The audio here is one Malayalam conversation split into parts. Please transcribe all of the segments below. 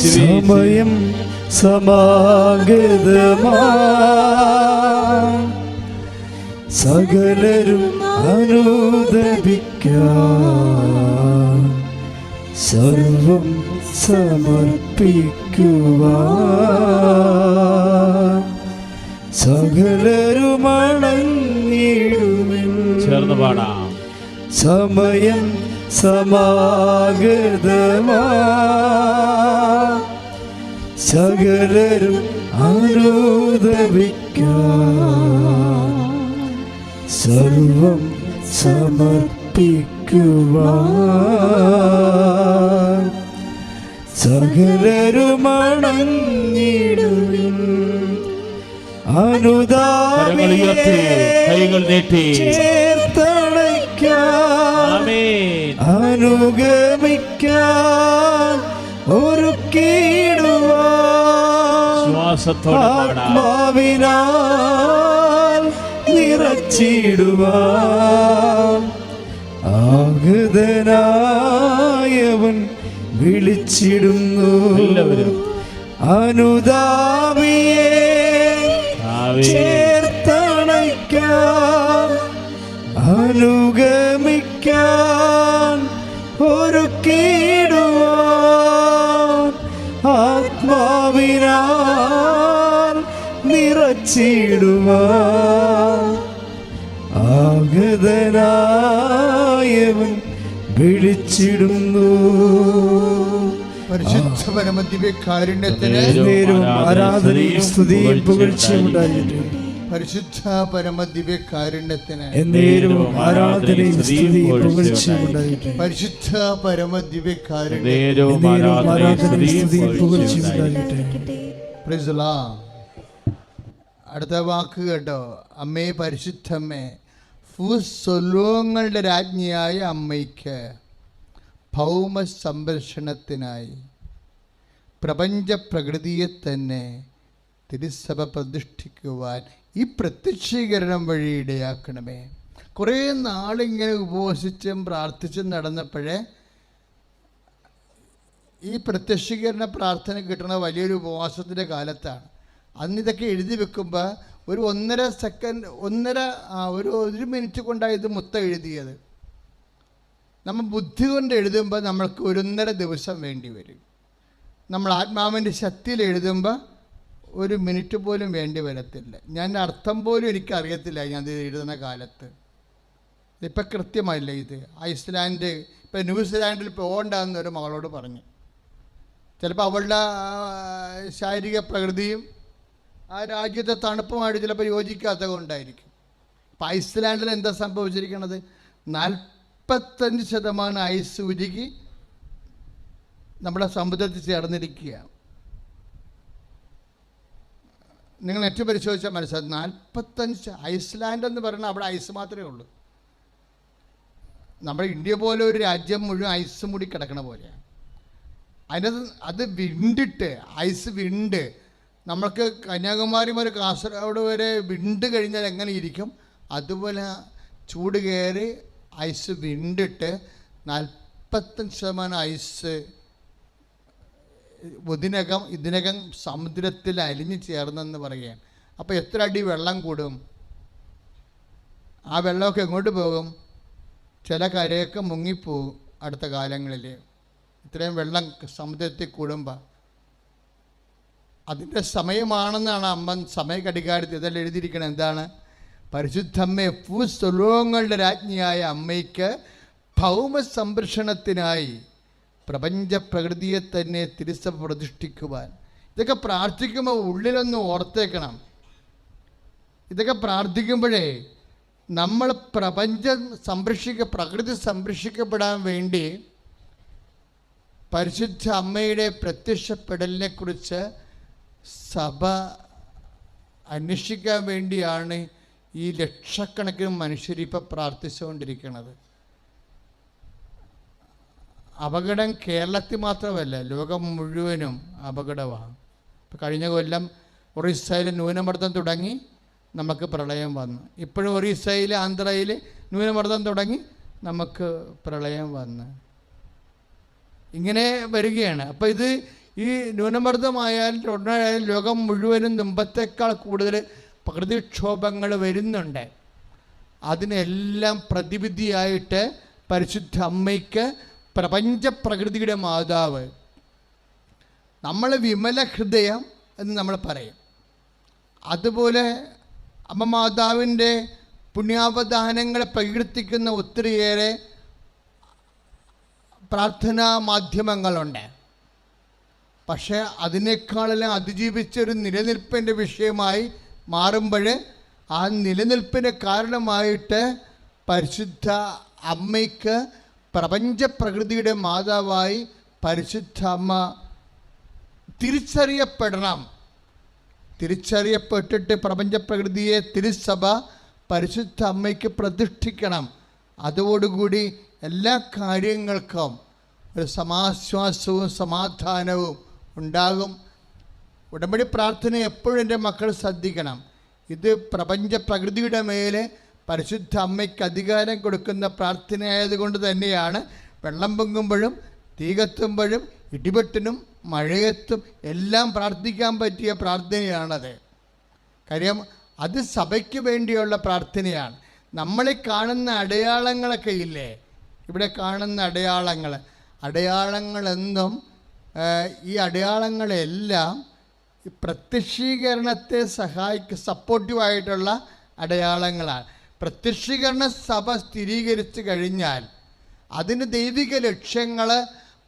സമയം സമാഗതമാ. സകലരും അനുദപിക്കാം. സർവം സമർപ്പിക്കുവാൻ സകലരുമണങ്ങിടുമെന്ന് ചേർന്ന് പാടാം. സമയം സമാഗതമാ. സകലരും അനുദപിക്കാൻ. സർവം സമർപ്പിക്കുവാൻ. സകലരും അണഞ്ഞിടുവിൻ. കൈകൾ നീട്ടി. അനുഗമിക്കാൻ ഒരു ശ്വാസത്തോടെ പാടാം. ആത്മാവിനാൽ നിറച്ചിടുവാൻ ആഗതനായവൻ വിളിച്ചിടുന്നു. അനുഗമിക്ക ചേർത്തണയ്ക്കാൻ അനുഗമിക്കാൻ ഒരു കീടുവാൻ ആത്മാവിനാൽ നിറച്ചിടുവാൻ ആഗതനായവൻ വിളിച്ചിടുന്നു. പരിശുദ്ധ പരമദിവ്യകാരുണ്യത്തിന് കാരുണ്യത്തിന് ആരാധനയും സ്തുതിയും പുകഴ്ചയും ഉണ്ടായിരിക്കും പരിശുദ്ധ പരമദിവ്യകാരുണ്യത്തിന് എന്നേരവും ആരാധനയും സ്തുതിയും പുകഴ്ചയും ഉണ്ടായിട്ട് പരിശുദ്ധ എന്നേരവും ആരാധനയും സ്തുതിയും പുകഴ്ചയും the Lord. അടുത്ത വാക്ക് കേട്ടോ. അമ്മേ പരിശുദ്ധമ്മേ ഭൂസ്വലോകങ്ങളുടെ രാജ്ഞിയായ അമ്മയ്ക്ക് ഭൗമ സംരക്ഷണത്തിനായി പ്രപഞ്ച പ്രകൃതിയെ തന്നെ തിരുസഭ പ്രതിഷ്ഠിക്കുവാൻ ഈ പ്രത്യക്ഷീകരണം വഴി ഇടയാക്കണമേ. കുറേ നാളിങ്ങനെ ഉപവസിച്ചും പ്രാർത്ഥിച്ചും നടന്നപ്പോഴേ ഈ പ്രത്യക്ഷീകരണ പ്രാർത്ഥന കിട്ടുന്ന വലിയൊരു ഉപവാസത്തിന്റെ കാലത്താണ്. അന്ന് ഇതൊക്കെ എഴുതി വെക്കുമ്പോൾ ഒരു ഒന്നര സെക്കൻഡ് ഒന്നര ഒരു ഒരു മിനിറ്റ് കൊണ്ടാണ് ഇത് മൊത്തം എഴുതിയത്. നമ്മൾ ബുദ്ധി കൊണ്ട് എഴുതുമ്പോൾ നമ്മൾക്ക് ഒരൊന്നര ദിവസം വേണ്ടി വരും. നമ്മൾ ആത്മാവിന്റെ ശക്തിയിൽ എഴുതുമ്പോൾ ഒരു മിനിറ്റ് പോലും വേണ്ടി വരത്തില്ല. ഞാൻ അർത്ഥം പോലും എനിക്കറിയത്തില്ല ഞാൻ ഇത് എഴുതുന്ന കാലത്ത്. ഇപ്പം കൃത്യമായില്ല ഇത്? ഐസ്ലാൻഡ് ഇപ്പം ന്യൂസിലാൻഡിൽ പോകണ്ടെന്ന് ഒരു മകളോട് പറഞ്ഞു. ചിലപ്പോൾ അവളുടെ ശാരീരിക പ്രകൃതിയും ആ രാജ്യത്തെ തണുപ്പുമായിട്ട് ചിലപ്പോൾ യോജിക്കാത്ത കൊണ്ടായിരിക്കും. ഇപ്പം ഐസ്ലാൻഡിൽ എന്താ സംഭവിച്ചിരിക്കുന്നത് നാൽപ്പത്തഞ്ച് ശതമാനം ഐസ് ഉരുകി നമ്മുടെ സമുദ്രത്തിൽ ചേർന്നിരിക്കുകയാണ്. നിങ്ങൾ നെറ്റ് പരിശോധിച്ചാൽ മനസ്സിലാവും. നാൽപ്പത്തഞ്ച് ഐസ്ലാൻഡ് എന്ന് പറയുന്നത് അവിടെ ഐസ് മാത്രമേ ഉള്ളൂ. നമ്മുടെ ഇന്ത്യ പോലെ ഒരു രാജ്യം മുഴുവൻ ഐസ് മുടി കിടക്കണ പോലെയാണ് അതിനകത്ത് അത് വിണ്ടിട്ട് ഐസ് വിണ്ട്. നമ്മൾക്ക് കന്യാകുമാരി മുതൽ കാസർഗോഡ് വരെ വിണ്ട് കഴിഞ്ഞാൽ എങ്ങനെ ഇരിക്കും? അതുപോലെ ചൂട് കയറി ഐസ് വിണ്ടിട്ട് നാൽപ്പത്തഞ്ച് ശതമാനം ഐസ് ഇതിനകം ഇതിനകം സമുദ്രത്തിൽ അലിഞ്ഞു ചേർന്നെന്ന് പറയുകയാണ്. അപ്പോൾ എത്ര അടി വെള്ളം കൂടും? ആ വെള്ളമൊക്കെ എങ്ങോട്ട് പോകും? ചില കരയൊക്കെ മുങ്ങിപ്പോവും അടുത്ത കാലങ്ങളിൽ ഇത്രയും വെള്ളം സമുദ്രത്തിൽ കൂടുമ്പോൾ അതിന്റെ സമയമാണെന്നാണ് അമ്മൻ സമയഘടികാരത്തിൽ ഇതെല്ലാം എഴുതിയിരിക്കണം എന്താണ്? പരിശുദ്ധമ്മ ഭൂസ്വലോകങ്ങളുടെ രാജ്ഞിയായ അമ്മയ്ക്ക് ഭൗമ സംരക്ഷണത്തിനായി പ്രപഞ്ച പ്രകൃതിയെ തന്നെ തിരിച്ച പ്രതിഷ്ഠിക്കുവാൻ ഇതൊക്കെ പ്രാർത്ഥിക്കുമ്പോൾ ഉള്ളിലൊന്ന് ഓർത്തേക്കണം. ഇതൊക്കെ പ്രാർത്ഥിക്കുമ്പോഴേ നമ്മൾ പ്രപഞ്ചം സംരക്ഷിക്ക പ്രകൃതി സംരക്ഷിക്കപ്പെടാൻ വേണ്ടി പരിശുദ്ധ അമ്മയുടെ പ്രത്യക്ഷപ്പെടലിനെക്കുറിച്ച് സഭ അന്വേഷിക്കാൻ വേണ്ടിയാണ് ഈ ലക്ഷക്കണക്കിന് മനുഷ്യരിപ്പോൾ പ്രാർത്ഥിച്ചുകൊണ്ടിരിക്കുന്നത് അപകടം കേരളത്തിൽ മാത്രമല്ല ലോകം മുഴുവനും അപകടമാണ്. കഴിഞ്ഞ കൊല്ലം ഒറീസയിൽ ന്യൂനമർദ്ദം തുടങ്ങി നമുക്ക് പ്രളയം വന്നു. ഇപ്പോഴും ഒറീസയിൽ ആന്ധ്രയിൽ ന്യൂനമർദ്ദം തുടങ്ങി നമുക്ക് പ്രളയം വന്നു. ഇങ്ങനെ വരികയാണ്. അപ്പോൾ ഇത് ഈ ന്യൂനമർദ്ദമായാലും ഉടനായാലും ലോകം മുഴുവനും മുമ്പത്തേക്കാൾ കൂടുതൽ പ്രകൃതിക്ഷോഭങ്ങൾ വരുന്നുണ്ട്. അതിനെല്ലാം പ്രതിവിധിയായിട്ട് പരിശുദ്ധ അമ്മയ്ക്ക് പ്രപഞ്ച പ്രകൃതിയുടെ മാതാവ്. നമ്മൾ വിമല ഹൃദയം എന്ന് നമ്മൾ പറയും. അതുപോലെ അമ്മ മാതാവിന്റെ പുണ്യാവധാനങ്ങളെ പ്രകീർത്തിക്കുന്ന ഒത്തിരിയേറെ പ്രാർത്ഥനാ മാധ്യമങ്ങളുണ്ട്. പക്ഷേ അതിനേക്കാളെല്ലാം അതിജീവിച്ചൊരു നിലനിൽപ്പിന്റെ വിഷയമായി മാറുമ്പോൾ ആ നിലനിൽപ്പിന് കാരണമായിട്ട് പരിശുദ്ധ അമ്മയ്ക്ക് പ്രപഞ്ച പ്രകൃതിയുടെ മാതാവായി പരിശുദ്ധ അമ്മ തിരിച്ചറിയപ്പെടണം. തിരിച്ചറിയപ്പെട്ടിട്ട് പ്രപഞ്ചപ്രകൃതിയെ തിരുസഭ പരിശുദ്ധ അമ്മയ്ക്ക് പ്രതിഷ്ഠിക്കണം. അതോടുകൂടി എല്ലാ കാര്യങ്ങൾക്കും ഒരു സമാശ്വാസവും സമാധാനവും ഉണ്ടാകും. ഉടമ്പടി പ്രാർത്ഥന എപ്പോഴും എന്റെ മക്കൾ ശ്രദ്ധിക്കണം. ഇത് പ്രപഞ്ചപ്രകൃതിയുടെ മേലെ പരിശുദ്ധ അമ്മയ്ക്ക് അധികാരം കൊടുക്കുന്ന പ്രാർത്ഥനയായതുകൊണ്ട് തന്നെയാണ് വെള്ളം പൊങ്ങുമ്പോഴും തീ കത്തുമ്പോഴും ഇടിപെട്ടിനും മഴയത്തും എല്ലാം പ്രാർത്ഥിക്കാൻ പറ്റിയ പ്രാർത്ഥനയാണത്. കാര്യം അത് സഭയ്ക്ക് വേണ്ടിയുള്ള പ്രാർത്ഥനയാണ്. നമ്മളെ കാണുന്ന അടയാളങ്ങളൊക്കെ ഇല്ലേ? ഇവിടെ കാണുന്ന അടയാളങ്ങൾ. അടയാളങ്ങളെന്നും ഈ അടയാളങ്ങളെല്ലാം പ്രത്യക്ഷീകരണത്തെ സഹായിക്ക സപ്പോർട്ടീവായിട്ടുള്ള അടയാളങ്ങളാണ്. പ്രത്യക്ഷീകരണ സഭ സ്ഥിരീകരിച്ചു കഴിഞ്ഞാൽ അതിന് ദൈവിക ലക്ഷ്യങ്ങൾ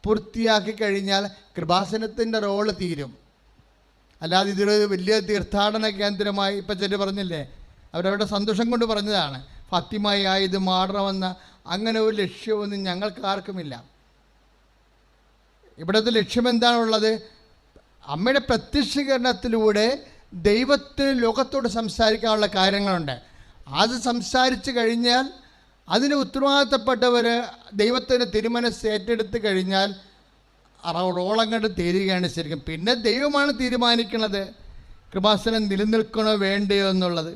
പൂർത്തിയാക്കി കഴിഞ്ഞാൽ കൃപാസനത്തിന്റെ റോൾ തീരും. അല്ലാതെ ഇതൊരു വലിയ തീർത്ഥാടന കേന്ദ്രമായി ഇപ്പം ചെല്ലു പറഞ്ഞില്ലേ അവരവരുടെ സന്തോഷം കൊണ്ട് പറഞ്ഞതാണ് ഫത്തിമായി ഇത് മാറണമെന്ന അങ്ങനെ ഒരു ലക്ഷ്യമൊന്നും ഞങ്ങൾക്ക് ആർക്കുമില്ല ഇവിടുത്തെ ലക്ഷ്യം എന്താണുള്ളത് അമ്മയുടെ പ്രത്യക്ഷീകരണത്തിലൂടെ ദൈവത്തിന് ലോകത്തോട് സംസാരിക്കാനുള്ള കാര്യങ്ങളുണ്ട്. അത് സംസാരിച്ച് കഴിഞ്ഞാൽ അതിന് ഉത്തരവാദിത്തപ്പെട്ടവർ ദൈവത്തിന്റെ തിരുമനസ് ഏറ്റെടുത്ത് കഴിഞ്ഞാൽ റോളം കണ്ട് തീരുകയാണ് ശരിക്കും. പിന്നെ ദൈവമാണ് തീരുമാനിക്കുന്നത് കൃപാസനം നിലനിൽക്കണോ വേണ്ടയോ എന്നുള്ളത്.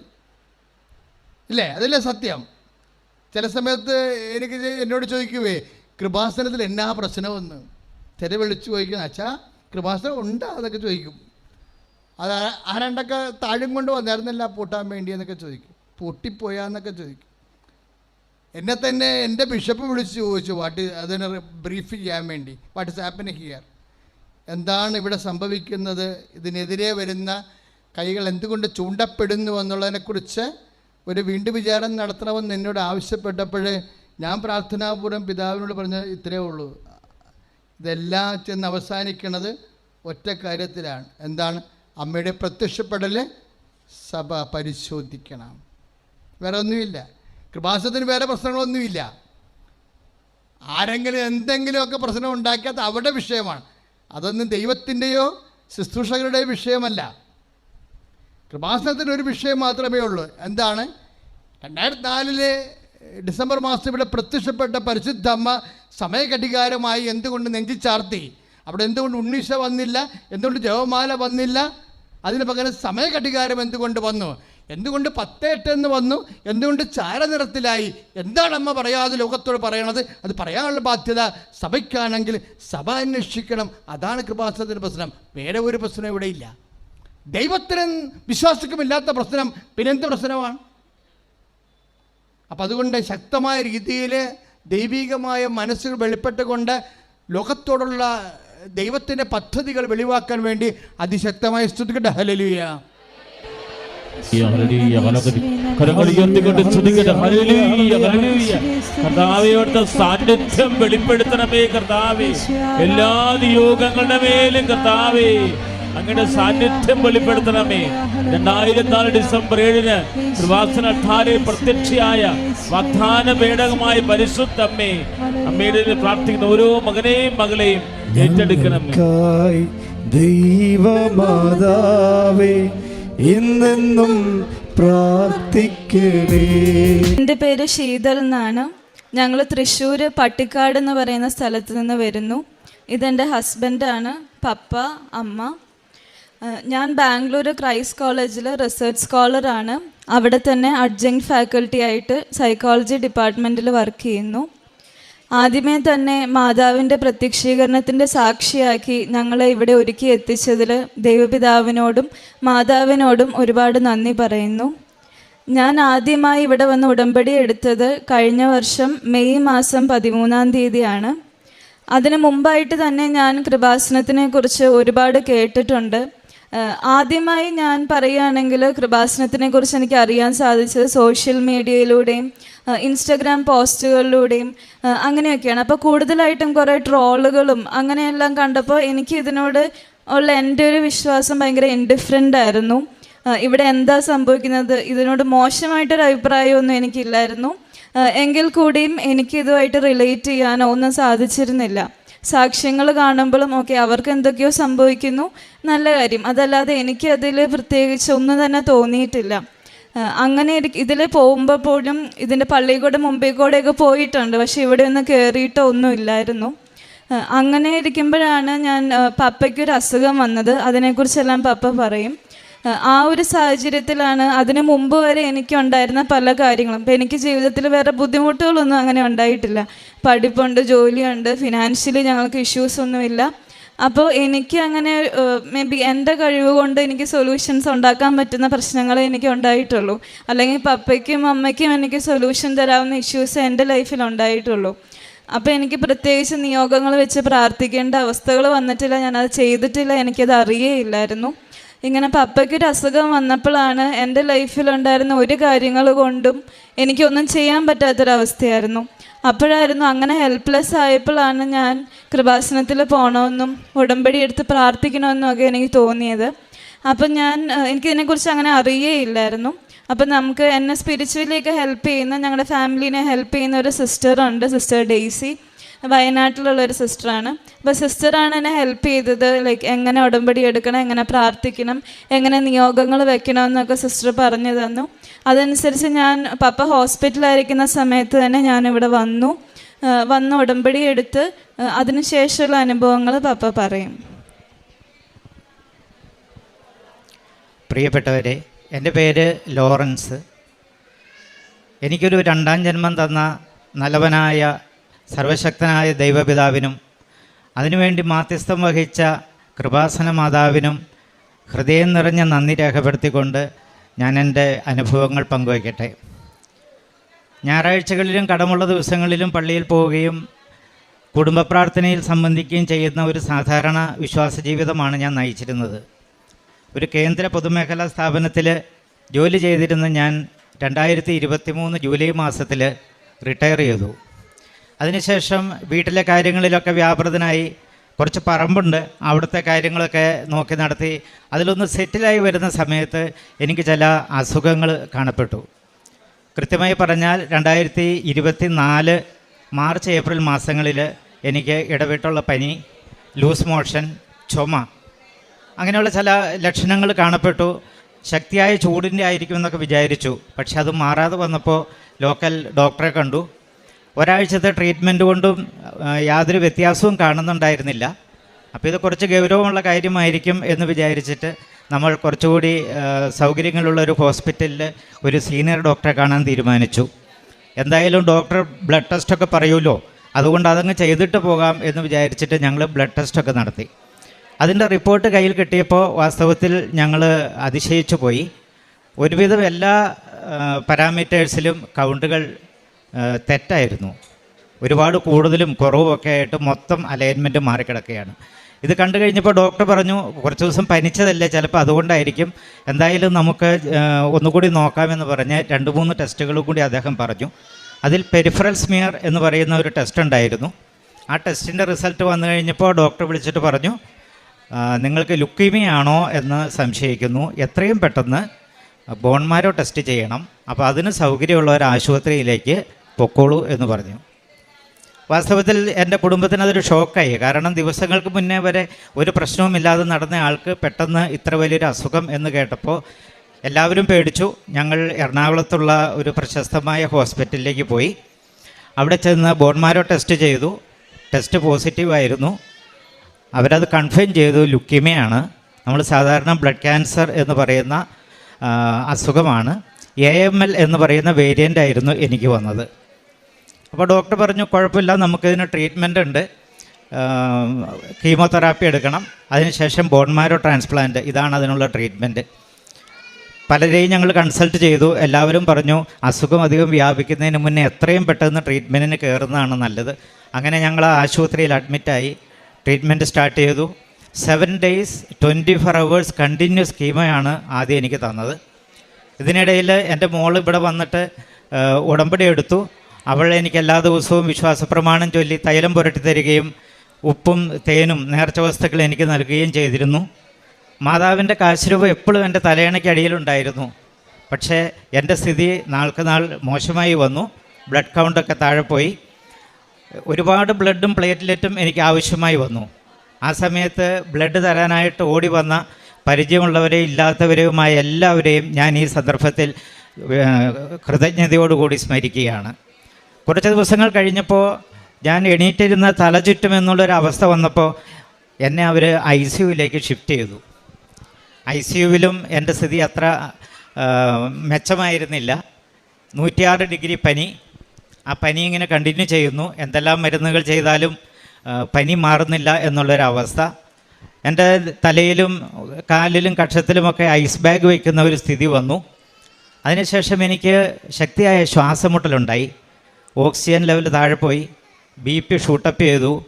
ഇല്ലേ? അതല്ലേ സത്യം. ചില സമയത്ത് എനിക്ക് എന്നോട് ചോദിക്കുവേ കൃപാസനത്തിൽ എന്നാ പ്രശ്നമെന്ന്? ചില വിളിച്ചു ചോദിക്കുന്ന അച്ഛാ കൃപാസനം ഉണ്ട് അതൊക്കെ ചോദിക്കും. അത് ആരാണ്ടൊക്കെ താഴും കൊണ്ട് വന്നായിരുന്നില്ല പൂട്ടാൻ വേണ്ടി എന്നൊക്കെ ചോദിക്കും. പൂട്ടിപ്പോയാന്നൊക്കെ ചോദിക്കും. എന്നെ തന്നെ എന്റെ ബിഷപ്പ് വിളിച്ച് ചോദിച്ചു വാട്ട് അതിനെ ബ്രീഫ് ചെയ്യാൻ വേണ്ടി വാട്ട് ഇസ് ഹാപ്പൻ ഹിയർ എന്താണ് ഇവിടെ സംഭവിക്കുന്നത്? ഇതിനെതിരെ വരുന്ന കൈകൾ എന്തുകൊണ്ട് ചൂണ്ടപ്പെടുന്നു എന്നുള്ളതിനെക്കുറിച്ച് ഒരു വീണ്ടും വിചാരം നടത്തണമെന്ന് എന്നോട് ആവശ്യപ്പെട്ടപ്പോൾ ഞാൻ പ്രാർത്ഥനാപൂർവം പിതാവിനോട് പറഞ്ഞ ഇത്രയേ ഉള്ളൂ. ഇതെല്ലാം ചെന്ന് അവസാനിക്കുന്നത് ഒറ്റ കാര്യത്തിലാണ്. എന്താണ്? അമ്മയുടെ പ്രത്യക്ഷപ്പെടൽ സഭ പരിശോധിക്കണം. വേറെ ഒന്നുമില്ല. കൃപാസനത്തിന് വേറെ പ്രശ്നങ്ങളൊന്നുമില്ല. ആരെങ്കിലും എന്തെങ്കിലുമൊക്കെ പ്രശ്നം ഉണ്ടാക്കിയത് അവരുടെ വിഷയമാണ്. അതൊന്നും ദൈവത്തിന്റെയോ ശുശ്രൂഷകരുടെയോ വിഷയമല്ല. കൃപാസനത്തിന് ഒരു വിഷയം മാത്രമേ ഉള്ളൂ. എന്താണ്? രണ്ടായിരത്തി നാലിലെ ഡിസംബർ മാസം ഇവിടെ പ്രത്യക്ഷപ്പെട്ട പരിശുദ്ധ അമ്മ സമയഘടികാരമായി എന്തുകൊണ്ട് നെഞ്ചിച്ചാർത്തി അവിടെ എന്തുകൊണ്ട് ഉണ്ണീശ വന്നില്ല? എന്തുകൊണ്ട് ജവമാല വന്നില്ല? അതിന് പകരം സമയഘടികാരം എന്തുകൊണ്ട് വന്നു? എന്തുകൊണ്ട് പത്തേട്ടെന്ന് വന്നു? എന്തുകൊണ്ട് ചാരനിറത്തിലായി? എന്താണ് അമ്മ പറയാതെ ലോകത്തോട് പറയണത്? അത് പറയാനുള്ള ബാധ്യത സഭയ്ക്കാണെങ്കിൽ സഭ അന്വേഷിക്കണം. അതാണ് കൃപാസനത്തിന്റെ പ്രശ്നം. വേറെ ഒരു പ്രശ്നം ഇവിടെ ഇല്ല. ദൈവത്തിനും വിശ്വാസിക്കുമില്ലാത്ത പ്രശ്നം പിന്നെന്ത് പ്രശ്നമാണ്? അപ്പം അതുകൊണ്ട് ശക്തമായ രീതിയിൽ ദൈവികമായ മനസ്സുകൾ വെളിപ്പെട്ടുകൊണ്ട് ലോകത്തോടുള്ള ദൈവത്തിന്റെ പദ്ധതികൾ വെളിവാക്കാൻ വേണ്ടി അതിശക്തമായ സ്തുതിക്കട്ടെ. ഹലലുയ. കരങ്ങൾ ഉയർത്തിക്കൊണ്ട് സ്തുതിക്കട്ടെ ഹല്ലേലൂയ, ഹല്ലേലൂയ. കർത്താവേ, അവിടുത്തെ സാന്നിധ്യം വെളിപ്പെടുത്തണമേ കർത്താവേ. എല്ലാ നിയോഗങ്ങളുടെ മേലും കർത്താവേ. അങ്ങയുടെ സാന്നിധ്യം വെളിപ്പെടുത്തണമേ. രണ്ടായിരത്തി നാല് ഡിസംബർ ഏഴിന് കൃപാസന അഠാരെ പ്രത്യക്ഷയായ വാഗ്ദാന പേടകമായ പരിശുദ്ധമ്മേ അമ്മയുടെ പേരിൽ പ്രാർത്ഥിക്കുന്ന ഓരോ മകനെയും മകളെയും ഏറ്റെടുക്കണമേ. ദൈവമാതാവേ ഇന്നെന്നും പ്രാർത്ഥിക്കണേ. എന്റെ പേര് ശീതൽ എന്നാണ്. ഞങ്ങൾ തൃശ്ശൂർ പട്ടിക്കാട് എന്ന് പറയുന്ന സ്ഥലത്ത് നിന്ന് വരുന്നു. ഇതെന്റെ ഹസ്ബൻഡാണ് പപ്പ അമ്മ. ഞാൻ ബാംഗ്ലൂർ ക്രൈസ്റ്റ് കോളേജിൽ റിസർച്ച് സ്കോളറാണ് അവിടെ തന്നെ അഡ്ജങ് ഫാക്കൽറ്റി ആയിട്ട് സൈക്കോളജി ഡിപ്പാർട്ട്മെന്റിൽ വർക്ക് ചെയ്യുന്നു. ആദ്യമേ തന്നെ മാതാവിന്റെ പ്രത്യക്ഷീകരണത്തിന്റെ സാക്ഷിയാക്കി ഞങ്ങളെ ഇവിടെ ഒരുക്കി എത്തിച്ചതിൽ ദൈവപിതാവിനോടും മാതാവിനോടും ഒരുപാട് നന്ദി പറയുന്നു. ഞാൻ ആദ്യമായി ഇവിടെ വന്ന് ഉടമ്പടി എടുത്തത് കഴിഞ്ഞ വർഷം മെയ് മാസം പതിമൂന്നാം തീയതിയാണ്. അതിനു മുമ്പായിട്ട് തന്നെ ഞാൻ കൃപാസനത്തിനെ കുറിച്ച് ഒരുപാട് കേട്ടിട്ടുണ്ട്. ആദ്യമായി ഞാൻ പറയുകയാണെങ്കിൽ കൃപാസനത്തിനെ കുറിച്ച് എനിക്ക് അറിയാൻ സാധിച്ചത് സോഷ്യൽ മീഡിയയിലൂടെയും ഇൻസ്റ്റഗ്രാം പോസ്റ്റുകളിലൂടെയും അങ്ങനെയൊക്കെയാണ്. അപ്പോൾ കൂടുതലായിട്ടും കുറേ ട്രോളുകളും അങ്ങനെയെല്ലാം കണ്ടപ്പോൾ എനിക്ക് ഇതിനോട് ഉള്ള എന്റെ ഒരു വിശ്വാസം ഭയങ്കര ഇൻഡിഫറെന്റ് ആയിരുന്നു. ഇവിടെ എന്താ സംഭവിക്കുന്നത്? ഇതിനോട് മോശമായിട്ടൊരു അഭിപ്രായമൊന്നും എനിക്കില്ലായിരുന്നു. എങ്കിൽ കൂടിയും എനിക്ക് ഇതുമായിട്ട് റിലേറ്റ് ചെയ്യാനോ ഒന്നും സാധിച്ചിരുന്നില്ല. സാക്ഷ്യങ്ങൾ കാണുമ്പോഴും ഓക്കെ അവർക്ക് എന്തൊക്കെയോ സംഭവിക്കുന്നു. നല്ല കാര്യം. അതല്ലാതെ എനിക്ക് അതിൽ പ്രത്യേകിച്ച് ഒന്നും തന്നെ തോന്നിയിട്ടില്ല. അങ്ങനെ ഇതിൽ പോകുമ്പോൾ പോലും ഇതിന്റെ പള്ളിക്കൂടെ മുമ്പിൽ കൂടെയൊക്കെ പോയിട്ടുണ്ട്. പക്ഷേ ഇവിടെ ഒന്നും കയറിയിട്ടോ ഒന്നും ഇല്ലായിരുന്നു. അങ്ങനെ ഇരിക്കുമ്പോഴാണ് ഞാൻ പപ്പയ്ക്കൊരു അസുഖം വന്നത്. അതിനെക്കുറിച്ചെല്ലാം പപ്പ പറയും. ആ ഒരു സാഹചര്യത്തിലാണ് അതിനു മുമ്പ് വരെ എനിക്കുണ്ടായിരുന്ന പല കാര്യങ്ങളും. ഇപ്പം എനിക്ക് ജീവിതത്തിൽ വേറെ ബുദ്ധിമുട്ടുകളൊന്നും അങ്ങനെ ഉണ്ടായിട്ടില്ല. പഠിപ്പുണ്ട് ജോലിയുണ്ട് ഫിനാൻഷ്യലി ഞങ്ങൾക്ക് ഇഷ്യൂസ് ഒന്നുമില്ല. അപ്പോൾ എനിക്ക് അങ്ങനെ മേ ബി എന്റെ കഴിവ് കൊണ്ട് എനിക്ക് സൊല്യൂഷൻസ് ഉണ്ടാക്കാൻ പറ്റുന്ന പ്രശ്നങ്ങളെ എനിക്ക് ഉണ്ടായിട്ടുള്ളൂ. അല്ലെങ്കിൽ പപ്പയ്ക്കും അമ്മയ്ക്കും എനിക്ക് സൊല്യൂഷൻ തരാവുന്ന ഇഷ്യൂസ് എന്റെ ലൈഫിൽ ഉണ്ടായിട്ടുള്ളൂ. അപ്പോൾ എനിക്ക് പ്രത്യേകിച്ച് നിയോഗങ്ങൾ വെച്ച് പ്രാർത്ഥിക്കേണ്ട അവസ്ഥകൾ വന്നിട്ടില്ല. ഞാനത് ചെയ്തിട്ടില്ല. എനിക്കത് അറിയേയില്ലായിരുന്നു. ഇങ്ങനെ പപ്പയ്ക്കൊരു അസുഖം വന്നപ്പോഴാണ് എന്റെ ലൈഫിലുണ്ടായിരുന്ന ഒരു കാര്യങ്ങൾ കൊണ്ടും എനിക്കൊന്നും ചെയ്യാൻ പറ്റാത്തൊരവസ്ഥയായിരുന്നു. അപ്പോഴായിരുന്നു അങ്ങനെ ഹെൽപ്ലെസ് ആയപ്പോഴാണ് ഞാൻ കൃപാസനത്തിൽ പോകണമെന്നും ഉടമ്പടി എടുത്ത് പ്രാർത്ഥിക്കണമെന്നും ഒക്കെ എനിക്ക് തോന്നിയത്. അപ്പം ഞാൻ എനിക്കിതിനെക്കുറിച്ച് അങ്ങനെ അറിയേയില്ലായിരുന്നു. അപ്പം നമുക്ക് എന്നെ സ്പിരിച്വലിയൊക്കെ ഹെൽപ്പ് ചെയ്യുന്ന ഞങ്ങളുടെ ഫാമിലീനെ ഹെൽപ്പ് ചെയ്യുന്ന ഒരു സിസ്റ്ററുണ്ട് സിസ്റ്റർ ഡെയ്സി വയനാട്ടിലുള്ള ഒരു സിസ്റ്ററാണ്. അപ്പോൾ സിസ്റ്ററാണ് എന്നെ ഹെൽപ്പ് ചെയ്തത്. ലൈക്ക് എങ്ങനെ ഉടമ്പടി എടുക്കണം എങ്ങനെ പ്രാർത്ഥിക്കണം എങ്ങനെ നിയോഗങ്ങൾ വെക്കണം എന്നൊക്കെ സിസ്റ്റർ പറഞ്ഞു തന്നു. അതനുസരിച്ച് ഞാൻ പപ്പ ഹോസ്പിറ്റലായിരിക്കുന്ന സമയത്ത് തന്നെ ഞാനിവിടെ വന്നു. വന്ന് ഉടമ്പടി എടുത്ത് അതിനുശേഷമുള്ള അനുഭവങ്ങൾ പപ്പ പറയും. പ്രിയപ്പെട്ടവരെ എന്റെ പേര് ലോറൻസ്. എനിക്കൊരു രണ്ടാം ജന്മം തന്ന നല്ലവനായ സർവശക്തനായ ദൈവപിതാവിനും അതിനുവേണ്ടി മാധ്യസ്ഥം വഹിച്ച കൃപാസന മാതാവിനും ഹൃദയം നിറഞ്ഞ നന്ദി രേഖപ്പെടുത്തിക്കൊണ്ട് ഞാൻ എന്റെ അനുഭവങ്ങൾ പങ്കുവയ്ക്കട്ടെ. ഞായറാഴ്ചകളിലും കടമുള്ള ദിവസങ്ങളിലും പള്ളിയിൽ പോവുകയും കുടുംബ പ്രാർത്ഥനയിൽ സംബന്ധിക്കുകയും ചെയ്യുന്ന ഒരു സാധാരണ വിശ്വാസ ജീവിതമാണ് ഞാൻ നയിച്ചിരുന്നത്. ഒരു കേന്ദ്ര പൊതുമേഖലാ സ്ഥാപനത്തിൽ ജോലി ചെയ്തിരുന്ന ഞാൻ രണ്ടായിരത്തി ഇരുപത്തി മൂന്ന് ജൂലൈ മാസത്തിൽ റിട്ടയർ ചെയ്തു. അതിനുശേഷം വീട്ടിലെ കാര്യങ്ങളിലൊക്കെ വ്യാപൃതനായി കുറച്ച് പറമ്പുണ്ട്. അവിടുത്തെ കാര്യങ്ങളൊക്കെ നോക്കി നടത്തി. അതിലൊന്ന് സെറ്റിലായി വരുന്ന സമയത്ത് എനിക്ക് ചില അസുഖങ്ങൾ കാണപ്പെട്ടു. കൃത്യമായി പറഞ്ഞാൽ രണ്ടായിരത്തി ഇരുപത്തി നാല് മാർച്ച് ഏപ്രിൽ മാസങ്ങളിൽ എനിക്ക് ഇടവിട്ടുള്ള പനി ലൂസ് മോഷൻ ചുമ അങ്ങനെയുള്ള ചില ലക്ഷണങ്ങൾ കാണപ്പെട്ടു. ശക്തിയായ ചൂടിന്റെ ആയിരിക്കും എന്നൊക്കെ വിചാരിച്ചു. പക്ഷെ അത് മാറാതെ വന്നപ്പോൾ ലോക്കൽ ഡോക്ടറെ കണ്ടു. ഒരാഴ്ചത്തെ ട്രീറ്റ്മെന്റ് കൊണ്ടും യാതൊരു വ്യത്യാസവും കാണുന്നുണ്ടായിരുന്നില്ല. അപ്പോൾ ഇത് കുറച്ച് ഗൗരവമുള്ള കാര്യമായിരിക്കും എന്ന് വിചാരിച്ചിട്ട് നമ്മൾ കുറച്ചുകൂടി സൗകര്യങ്ങളുള്ള ഒരു ഹോസ്പിറ്റലിൽ ഒരു സീനിയർ ഡോക്ടറെ കാണാൻ തീരുമാനിച്ചു. എന്തായാലും ഡോക്ടർ ബ്ലഡ് ടെസ്റ്റൊക്കെ പറയുമല്ലോ. അതുകൊണ്ട് അതങ്ങ് ചെയ്തിട്ട് പോകാം എന്ന് വിചാരിച്ചിട്ട് ഞങ്ങൾ ബ്ലഡ് ടെസ്റ്റൊക്കെ നടത്തി. അതിന്റെ റിപ്പോർട്ട് കയ്യിൽ കിട്ടിയപ്പോൾ വാസ്തവത്തിൽ ഞങ്ങൾ അതിശയിച്ചു പോയി. ഒരുവിധം എല്ലാ പാരാമീറ്റേഴ്സിലും കൗണ്ടുകൾ തെറ്റായിരുന്നു. ഒരുപാട് കൂടുതലും കുറവുമൊക്കെ ആയിട്ട് മൊത്തം അലൈൻമെന്റ് മാറിക്കിടക്കുകയാണ്. ഇത് കണ്ടു കഴിഞ്ഞപ്പോൾ ഡോക്ടർ പറഞ്ഞു കുറച്ച് ദിവസം പനിച്ചതല്ലേ ചിലപ്പോൾ അതുകൊണ്ടായിരിക്കും. എന്തായാലും നമുക്ക് ഒന്നുകൂടി നോക്കാമെന്ന് പറഞ്ഞ് രണ്ട് മൂന്ന് ടെസ്റ്റുകൾ കൂടി അദ്ദേഹം പറഞ്ഞു. അതിൽ പെരിഫറൽ സ്മിയർ എന്ന് പറയുന്ന ഒരു ടെസ്റ്റ് ഉണ്ടായിരുന്നു. ആ ടെസ്റ്റിന്റെ റിസൾട്ട് വന്നു കഴിഞ്ഞപ്പോൾ ഡോക്ടർ വിളിച്ചിട്ട് പറഞ്ഞു നിങ്ങൾക്ക് ലുക്കീമിയാണോ എന്ന് സംശയിക്കുന്നു. എത്രയും പെട്ടെന്ന് ബോൺമാരോ ടെസ്റ്റ് ചെയ്യണം. അപ്പോൾ അതിന് സൗകര്യമുള്ള ഒരു ആശുപത്രിയിലേക്ക് പൊക്കോളൂ എന്ന് പറഞ്ഞു. വാസ്തവത്തിൽ എന്റെ കുടുംബത്തിന് അതൊരു ഷോക്കായി. കാരണം ദിവസങ്ങൾക്ക് മുന്നേ വരെ ഒരു പ്രശ്നവുമില്ലാതെ നടന്ന ആൾക്ക് പെട്ടെന്ന് ഇത്ര വലിയൊരു അസുഖം എന്ന് കേട്ടപ്പോൾ എല്ലാവരും പേടിച്ചു. ഞങ്ങൾ എറണാകുളത്തുള്ള ഒരു പ്രശസ്തമായ ഹോസ്പിറ്റലിലേക്ക് പോയി. അവിടെ ചെന്ന് ബോൺമാരോ ടെസ്റ്റ് ചെയ്തു. ടെസ്റ്റ് പോസിറ്റീവായിരുന്നു അവരത് കൺഫേം ചെയ്തു ലുക്കിമയാണ്. നമ്മൾ സാധാരണ ബ്ലഡ് ക്യാൻസർ എന്ന് പറയുന്ന അസുഖമാണ്. എ എം എൽ എന്ന് പറയുന്ന വേരിയന്റ് ആയിരുന്നു എനിക്ക് വന്നത്. അപ്പോൾ ഡോക്ടർ പറഞ്ഞു കുഴപ്പമില്ല നമുക്കിതിന് ട്രീറ്റ്മെന്റ് ഉണ്ട്. കീമോതെറാപ്പി എടുക്കണം. അതിനുശേഷം ബോൺമാരോ ട്രാൻസ്പ്ലാന്റ് ഇതാണ് അതിനുള്ള ട്രീറ്റ്മെന്റ് പലരെയും ഞങ്ങൾ കൺസൾട്ട് ചെയ്തു. എല്ലാവരും പറഞ്ഞു അസുഖം അധികം വ്യാപിക്കുന്നതിന് മുന്നേ എത്രയും പെട്ടെന്ന് ട്രീറ്റ്മെന്റിന് കയറുന്നതാണ് നല്ലത്. അങ്ങനെ ഞങ്ങൾ ആശുപത്രിയിൽ അഡ്മിറ്റായി ട്രീറ്റ്മെന്റ് സ്റ്റാർട്ട് ചെയ്തു. Seven days twenty four hours continuous സ്കീമയാണ് ആദ്യം എനിക്ക് തന്നത്. ഇതിനിടയിൽ എന്റെ മോൾ ഇവിടെ വന്നിട്ട് ഉടമ്പടി എടുത്തു. അവൾ എനിക്ക് എല്ലാ ദിവസവും വിശ്വാസപ്രമാണം ചൊല്ലി തൈലം പുരട്ടി തരികയും ഉപ്പും തേനും നേർച്ച വസ്തുക്കൾ എനിക്ക് നൽകുകയും ചെയ്തിരുന്നു. മാതാവിന്റെ കാശുരൂപ എപ്പോഴും എന്റെ തലയണയ്ക്കടിയിലുണ്ടായിരുന്നു പക്ഷേ എന്റെ സ്ഥിതി നാൾക്ക് നാൾ മോശമായി വന്നു. ബ്ലഡ് കൗണ്ടൊക്കെ താഴെ പോയി. ഒരുപാട് ബ്ലഡും പ്ലേറ്റ്ലെറ്റും എനിക്ക് ആവശ്യമായി വന്നു. ആ സമയത്ത് ബ്ലഡ് തരാനായിട്ട് ഓടി വന്ന പരിചയമുള്ളവരെയും ഇല്ലാത്തവരെയുമായ എല്ലാവരെയും ഞാൻ ഈ സന്ദർഭത്തിൽ കൃതജ്ഞതയോടുകൂടി സ്മരിക്കുകയാണ്. കുറച്ച് ദിവസങ്ങൾ കഴിഞ്ഞപ്പോൾ ഞാൻ എണീറ്റിരുന്ന തല ചുറ്റുമെന്നുള്ളൊരു അവസ്ഥ വന്നപ്പോൾ എന്നെ അവർ ഐ സി യുവിലേക്ക് ഷിഫ്റ്റ് ചെയ്തു. ഐ സി യുവിലും എന്റെ സ്ഥിതി അത്ര മെച്ചമായിരുന്നില്ല. നൂറ്റിയാറ് ഡിഗ്രി പനി. ആ പനി ഇങ്ങനെ കണ്ടിന്യൂ ചെയ്യുന്നു. എന്തെല്ലാം മരുന്നുകൾ ചെയ്താലും പനി മാറുന്നില്ല എന്നുള്ളൊരവസ്ഥ എന്റെ തലയിലും കാലിലും കക്ഷത്തിലുമൊക്കെ ഐസ് ബാഗ് വയ്ക്കുന്ന ഒരു സ്ഥിതി വന്നു. അതിനുശേഷം എനിക്ക് ശക്തിയായ ശ്വാസമുട്ടലുണ്ടായി. ഓക്സിജൻ ലെവൽ താഴെ പോയി. ബി പി ഷൂട്ടപ്പ് ചെയ്തു.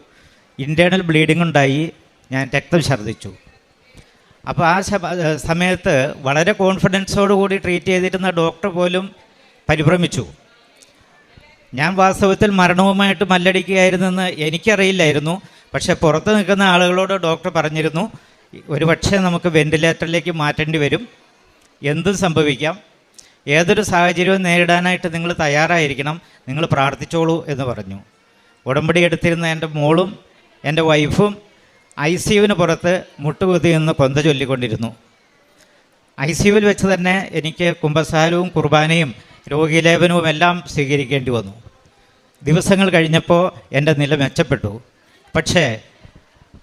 ഇന്റേർണൽ ബ്ലീഡിംഗ് ഉണ്ടായി. ഞാൻ രക്തം ഛർദ്ദിച്ചു. അപ്പോൾ ആ സമയത്ത് വളരെ കോൺഫിഡൻസോടു കൂടി ട്രീറ്റ് ചെയ്തിരുന്ന ഡോക്ടർ പോലും പരിഭ്രമിച്ചു. ഞാൻ വാസ്തവത്തിൽ മരണവുമായിട്ട് മല്ലടിക്കുകയായിരുന്നെന്ന് എനിക്കറിയില്ലായിരുന്നു. പക്ഷേ പുറത്ത് നിൽക്കുന്ന ആളുകളോട് ഡോക്ടർ പറഞ്ഞിരുന്നു ഒരു പക്ഷേ നമുക്ക് വെന്റിലേറ്ററിലേക്ക് മാറ്റേണ്ടി വരും. എന്തും സംഭവിക്കാം. ഏതൊരു സാഹചര്യവും നേരിടാനായിട്ട് നിങ്ങൾ തയ്യാറായിരിക്കണം. നിങ്ങൾ പ്രാർത്ഥിച്ചോളൂ എന്ന് പറഞ്ഞു. ഉടമ്പടി എടുത്തിരുന്ന എന്റെ മോളും എന്റെ വൈഫും ഐ സി യുവിന് പുറത്ത് മുട്ടുകുത്തി നിന്ന് കൊന്ത ചൊല്ലിക്കൊണ്ടിരുന്നു. ഐ സി യുവിൽ വെച്ച് തന്നെ എനിക്ക് കുംഭസാരവും കുർബാനയും രോഗീലേപനവും എല്ലാം സ്വീകരിക്കേണ്ടി വന്നു. ദിവസങ്ങൾ കഴിഞ്ഞപ്പോൾ എന്റെ നില മെച്ചപ്പെട്ടു. പക്ഷേ